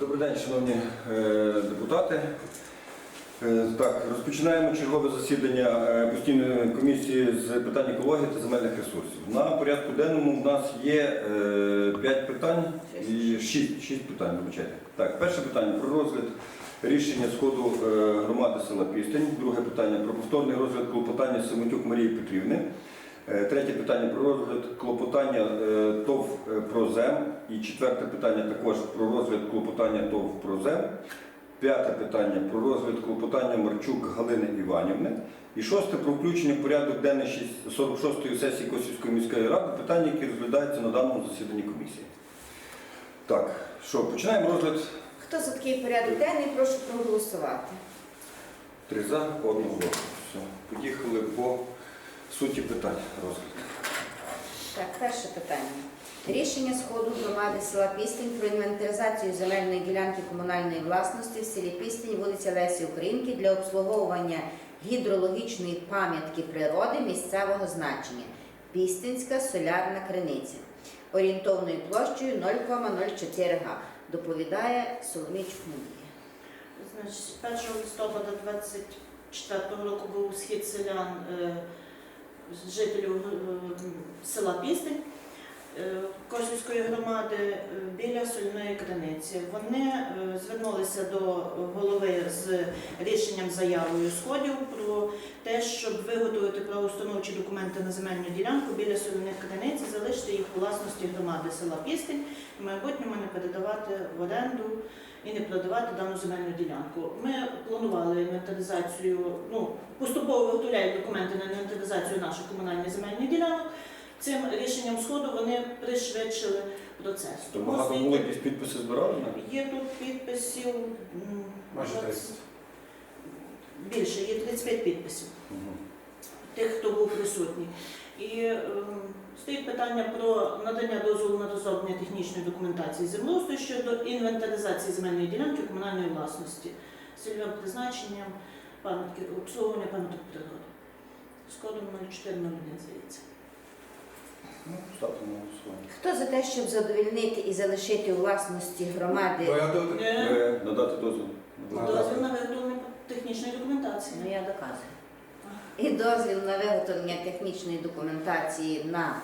Добрий день, шановні е, депутати. Е, Так, розпочинаємо чергове засідання е, постійної комісії з питань екології та земельних ресурсів. На порядку денному в нас є 5 питань і 6, 6 питань. вибачайте. Так, перше питання про розгляд рішення сходу громади села Пістень. Друге питання про повторний розгляд клопотання Семетюк Марії Петрівни. Е, Третє питання про розгляд клопотання е, ТОВ е, «Прозем». І четверте питання також про розгляд клопотання ТОВ «Прозем». П'яте питання про розгляд клопотання Марчук Галини Іванівни. І шосте про включення в порядок денний 46-ї сесії Косівської міської ради питання, які розглядаються на даному засіданні комісії. Так, що, починаємо розгляд Хто за такий порядок денний, прошу проголосувати. три за голосу. Все, поїхали по суті питань розгляду. Так, перше питання. Рішення сходу громади села Пістень про інвентаризацію земельної ділянки комунальної власності в селі Пістень, вулиця Лесі Українки для обслуговування гідрологічної пам'ятки природи місцевого значення Пістинська солярна криниця орієнтовною площею 0,04 га. Доповідає Соломіч Фунія. Значить, 1 листопада 24 року був схід селян е, жителів е, села Пістень е, Косівської громади е, біля сольної криниці. Вони е, звернулися до голови з рішенням заявою сходів про те, щоб виготовити правоустановчі документи на земельну ділянку біля сольних криниць, залишити їх у власності громади села Пістень, в майбутньому не передавати в оренду і не продавати дану земельну ділянку. Ми планували інвентаризацію, ну, поступово виготовляють документи на інвентаризацію наших комунальних земельних ділянок. Цим рішенням сходу вони пришвидшили процес. То Тому багато було якісь підписи збирали? на? Є тут підписів м, Майже 30. більше, є 35 підписів Мгм. тих, хто був присутній. І ем, стоїть питання про надання дозволу на розроблення технічної документації землеустрою щодо інвентаризації земельної ділянки комунальної власності з цільовим призначенням пам'ятки обслуговування пам'яток природи. З кодом 0401, здається. Ну, ставте на голосування. Хто за те, щоб задовільнити і залишити у власності громади? Порядок Е, Е, Надати дозвіл. Дозвіл на виготовлення технічної документації. Ну я доказую. І дозвіл на виготовлення технічної документації на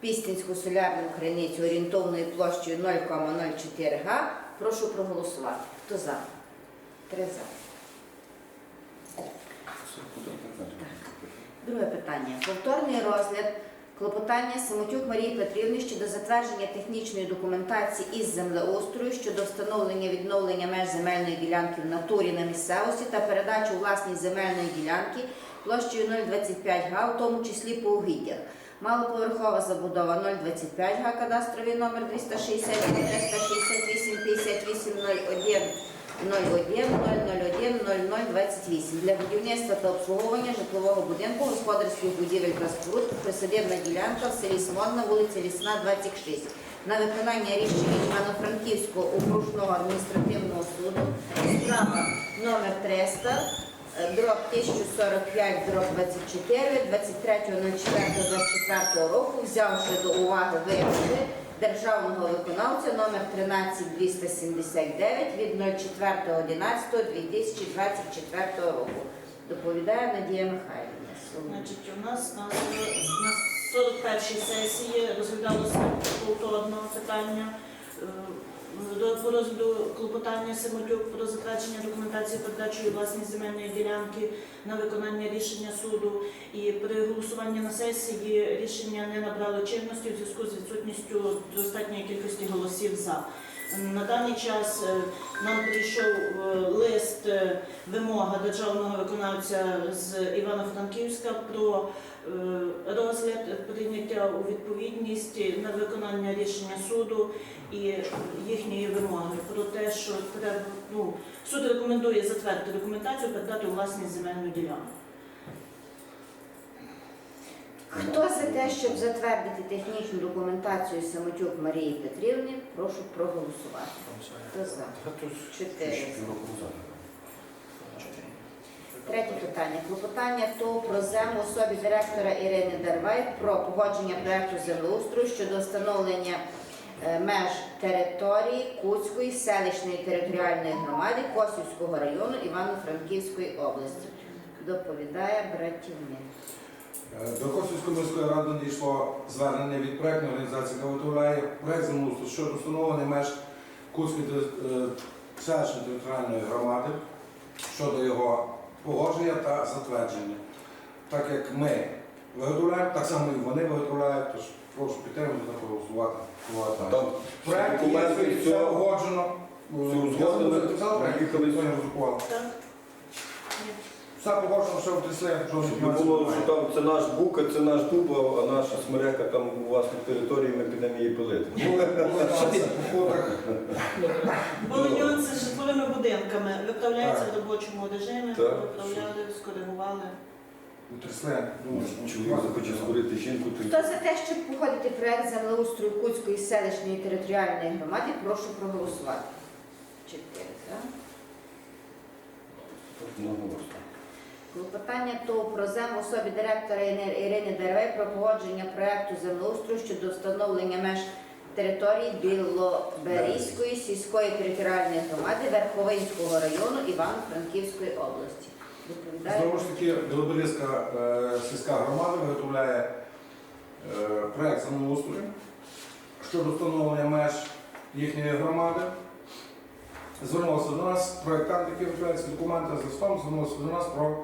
Пістинську солярну криницю орієнтовною площею 0,04 га. Прошу проголосувати. Хто за? Три за. Все? Друге питання. Повторний розгляд клопотання Самотюк Марії Петрівни щодо затвердження технічної документації із землеустрою щодо встановлення відновлення меж земельної ділянки в натурі на місцевості та передачу власність земельної ділянки площею 0,25 га, в тому числі по угіддях. Малоповерхова забудова 025 га, кадастровий номер 260, 368, 58, 01, 01 001 0028 для будівництва та обслуговування житлового будинку господарських будівель та споруд ділянка в селі Смольна, вулиця Лісна, 26. На виконання рішення Івано-Франківського окружного адміністративного суду справа номер 300 е, дроб 1045 дроб 24 23.04.24 року, взявши до уваги вимоги державного виконавця номер 13279 від 04.11.2024 року. Доповідає Надія Михайлівна. Значить, у нас на, на 41-й сесії розглядалося повторно питання е, по розгляду клопотання Семенюк про затвердження документації передачі власність земельної ділянки на виконання рішення суду. І при голосуванні на сесії рішення не набрало чинності в зв'язку з відсутністю достатньої кількості голосів за. На даний час е, нам прийшов е, лист е, вимога державного виконавця з Івано-Франківська про розгляд прийняття у відповідність на виконання рішення суду і їхньої вимоги про те, що треба ну суд рекомендує затвердити документацію, передати у власність земельну ділянку. Хто за те, щоб затвердити технічну документацію Самотюк Марії Петрівни, прошу проголосувати. Хто за? Чотири. Третє питання. Клопотання ТОВ про землю особі директора Ірини Дарвай про погодження проекту землеустрою щодо встановлення е, меж території Куцької селищної територіальної громади Косівського району Івано-Франківської області. Доповідає братівник. Е, До Косівської міської ради надійшло звернення від проектної організації, яка виготовляє проект землеустрою щодо встановлення меж Курської е, селищної територіальної громади щодо його погодження та затвердження. Так як ми виготовляємо, так само і вони виготовляють, тож прошу підтримати та проголосувати. Голосувати. Там Проект є, все все. погоджено. Все Я узгодено. Так? Все погоджено, що жодних Щоб не було, що там це наш бука, це наш дуб, а наша смерека там у вас на території, ми підемо її пилити. Були були нюанси з житловими будинками. Виправляється в робочому режимі, виправляли, скоригували. Втрясли. Думаю, Чоловік захоче скорити жінку, то Хто за те, щоб погодити проект землеустрою Куцької селищної територіальної громади, прошу проголосувати. Чотири одноголосно. Клопотання ТОВ про зем особі директора Ірини Деревей про погодження проекту землеустрою щодо встановлення меж території Білоберізької сільської територіальної громади Верховинського району Івано-Франківської області. Знову ж таки, Білоберізька е, сільська громада виготовляє е, проект землеустрою щодо встановлення меж їхньої громади. Звернулося до нас проєктант, який виготовляє документи з листом, звернувся до нас про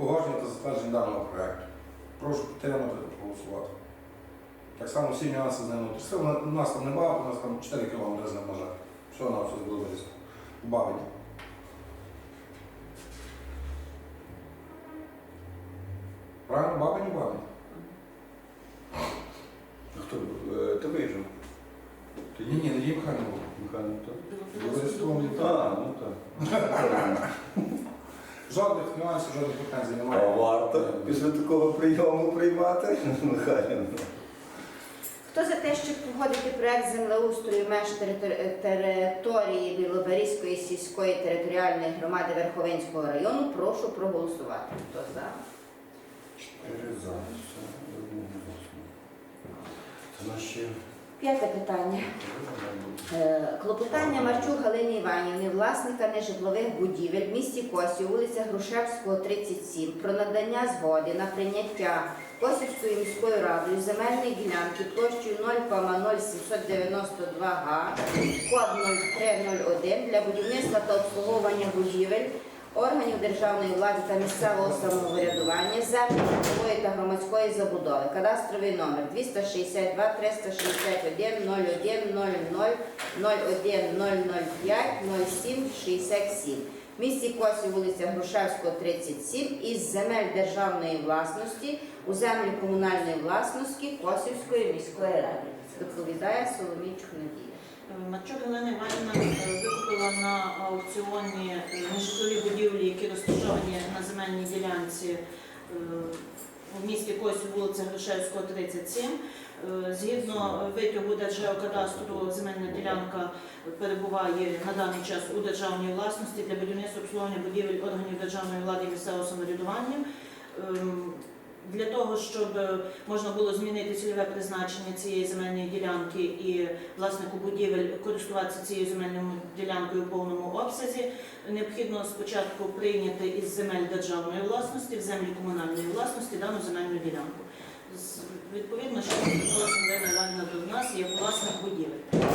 погодження та затвердження даного проекту. Прошу підтримати та проголосувати. Так само всі нюанси з уточнили. У нас- там небагато, у нас там 4 кілометри з ним. Все на все Білоберізького. У Бабині. Правильно, Бабині, Бабині. А Хто? Е, Ти виїжджав? Ти Ні, ні, не їм хай не було. Михайло, то? Обов'язково. А, ну так. Жодних нюансів, жодних претензій А немає. варто після такого прийому приймати? Михайло. Хто за те, щоб погодити проект землеустрою меж територ- території Білоберізької сільської територіальної громади Верховинського району, прошу проголосувати. Хто за? Чотири за. Все одноголосно. Це наші... П'яте питання. Е, Клопотання Марчук Галини Іванівни, власника нежитлових будівель в місті Косів, вулиця Грушевського, 37, про надання згоди на прийняття Косівською міською радою земельної ділянки площею 0,0792 га, код 0301 для будівництва та обслуговування будівель органів державної влади та місцевого самоврядування, землі житлової та громадської забудови, кадастровий номер 262 361 01 00 01005 07 67. В місті Косів, вулиця Грушевського, 37, із земель державної власності у землі комунальної власності Косівської міської ради. Доповідає Соломійчук Надія. Мачук Галина Іванівна е, викупила на аукціоні е, нежитлові будівлі, які розташовані на земельній ділянці е, в місті Косів, вулиця Грушевського, 37. Е, Згідно витягу Держгеокадастру, земельна ділянка перебуває на даний час у державній власності для будівництва обслуговування будівель органів державної влади і місцевого самоврядування. Для того, щоб е, можна було змінити цільове призначення цієї земельної ділянки і власнику будівель користуватися цією земельною ділянкою у повному обсязі, необхідно спочатку прийняти із земель державної власності в землі комунальної власності дану земельну ділянку. Відповідно, що Галина Іванівна до нас є власник будівель.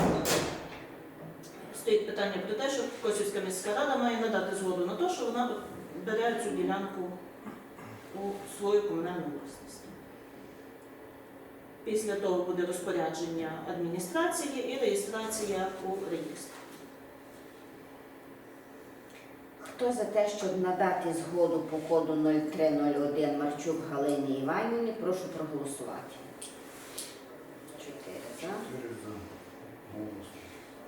Стоїть питання про те, що Косівська міська рада має надати згоду на те, що вона бере цю ділянку у свою комунальну власність. Після того буде розпорядження адміністрації і реєстрація у реєстрі. Хто за те, щоб надати згоду по коду 0301 Марчук Галині Іванівні, прошу проголосувати. Чотири за. Чотири за. Голосно.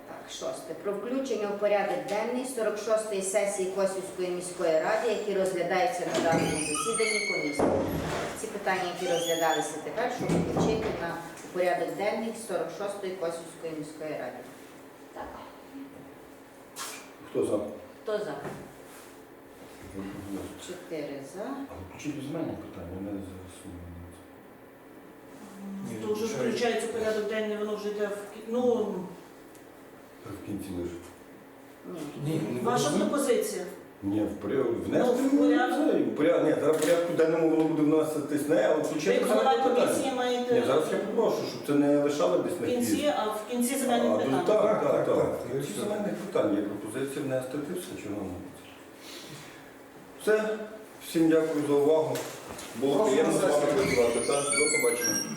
Так, шосте. Про включення у порядок денний 46-ї сесії Косівської міської ради, які розглядаються на даному засіданні комісії. Ці питання, які розглядалися тепер, щоб включити на порядок денний 46-ї Косівської міської ради. Так. Хто за? Хто за? Чотири за. Чи без мене питання? Не засумнівається. Ні, то вже включається порядок денний, воно вже йде в ну, В кінці лише. Ні. Ні, не ваша було. пропозиція. Ні, в порядку внести Ну, в порядок. ну, в порядок. Ні, зараз в порядку денному воно буде вноситись не, але Ви включити як голова питання. комісії Ні, маєте зараз я попрошу, щоб це не лишали десь в на кінці, кінці. а в кінці А, земельних ну, питань. Так, Так, так, так, так. так. Ці земельних питань є пропозиція внести ти все, чого не Все, всім дякую за увагу. Було Прошу приємно з вами працювати. Так, До побачення.